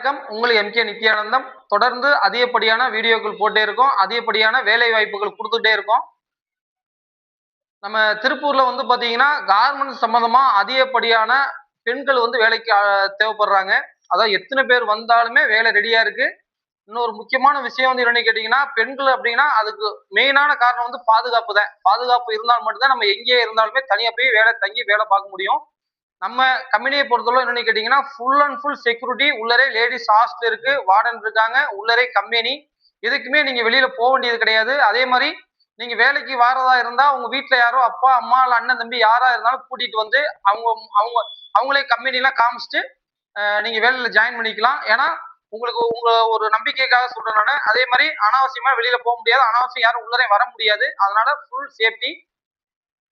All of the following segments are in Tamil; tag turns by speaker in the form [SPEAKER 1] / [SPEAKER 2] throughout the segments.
[SPEAKER 1] வணக்கம். உங்களுக்கு எம் கே நித்யானந்தம். தொடர்ந்து அதிகப்படியான வீடியோக்கள் போட்டே இருக்கோம். அதிகப்படியான வேலை வாய்ப்புகள் கொடுத்துட்டே இருக்கோம். நம்ம திருப்பூர்ல வந்து பாத்தீங்கன்னா கார்மெண்ட் சம்பந்தமா அதிகப்படியான பெண்கள் வந்து வேலைக்கு தேவைப்படுறாங்க. அதாவது எத்தனை பேர் வந்தாலுமே வேலை ரெடியா இருக்கு. இன்னொரு முக்கியமான விஷயம் வந்து என்னன்னு கேட்டீங்கன்னா பெண்கள் அப்படின்னா அதுக்கு மெயினான காரணம் வந்து பாதுகாப்பு தான். பாதுகாப்பு இருந்தால் மட்டும்தான் நம்ம எங்கேயே இருந்தாலுமே தனியா போய் வேலை தங்கி வேலை பார்க்க முடியும். நம்ம கம்பெனியை பொறுத்தவரை என்னன்னு கேட்டீங்கன்னா ஃபுல் அண்ட் ஃபுல் செக்யூரிட்டி உள்ளரே லேடிஸ் ஹாஸ்டல் இருக்கு வார்டன் இருக்காங்க உள்ளரே கம்பெனி எதுக்குமே நீங்க வெளியில போக வேண்டியது கிடையாது. அதே மாதிரி நீங்க வேலைக்கு வாரதா இருந்தா உங்க வீட்டுல யாரோ அப்பா அம்மா இல்ல அண்ணன் தம்பி யாரா இருந்தாலும் கூட்டிட்டு வந்து அவங்க அவங்க அவங்களே கம்பெனிலாம் காமிச்சிட்டு நீங்க வேலையில ஜாயின் பண்ணிக்கலாம். ஏன்னா உங்களுக்கு உங்க ஒரு நம்பிக்கைக்காக சொல்றேன் நானு. அதே மாதிரி அனாவசியமா வெளியில போக முடியாது. அனாவசியம் யாரும் உள்ளரே வர முடியாது. அதனால ஃபுல் சேஃப்டி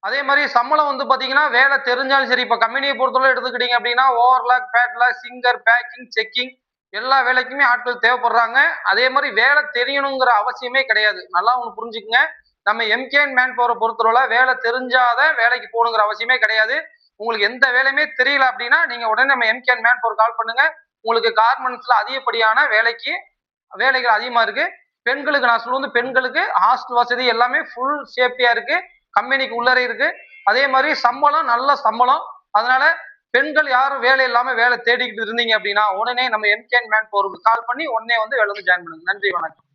[SPEAKER 1] அதே மாதிரி சம்பளம் வந்து பார்த்தீங்கன்னா வேலை தெரிஞ்சாலும் சரி இப்போ கம்பெனியை பொறுத்தவரை எடுத்துக்கிட்டீங்க அப்படின்னா overlock padlock Singer packing checking எல்லா வேலைக்குமே ஆட்கள் தேவைப்படுறாங்க. அதே மாதிரி வேலை தெரியணுங்கிற அவசியமே கிடையாது. நல்லா ஒன்று புரிஞ்சுக்குங்க. நம்ம எம்கேன் மேன் பவரை பொறுத்தவரை வேலை தெரிஞ்சாத வேலைக்கு போகணுங்கிற அவசியமே கிடையாது. உங்களுக்கு எந்த வேலையுமே தெரியல அப்படின்னா நீங்க உடனே நம்ம எம்கேன் மேன் பவர் கால் பண்ணுங்க. உங்களுக்கு கார்மெண்ட்ஸ்ல அதிகப்படியான வேலைக்கு வேலைகள் அதிகமா இருக்கு. பெண்களுக்கு நான் சொல்லுவது பெண்களுக்கு ஹாஸ்டல் வசதி எல்லாமே ஃபுல் சேஃப்டியா இருக்கு. கம்பெனிக்கு உள்ளரே இருக்கு. அதே மாதிரி சம்பளம் நல்ல சம்பளம். அதனால பெண்கள் யாரும் வேலை இல்லாம வேலை தேடிக்கிட்டு இருந்தீங்க அப்படின்னா உடனே நம்ம எம்கேன் மேன் போருக்கு கால் பண்ணி உடனே வந்து வேலை வந்து ஜாயின் பண்ணுங்க. நன்றி வணக்கம்.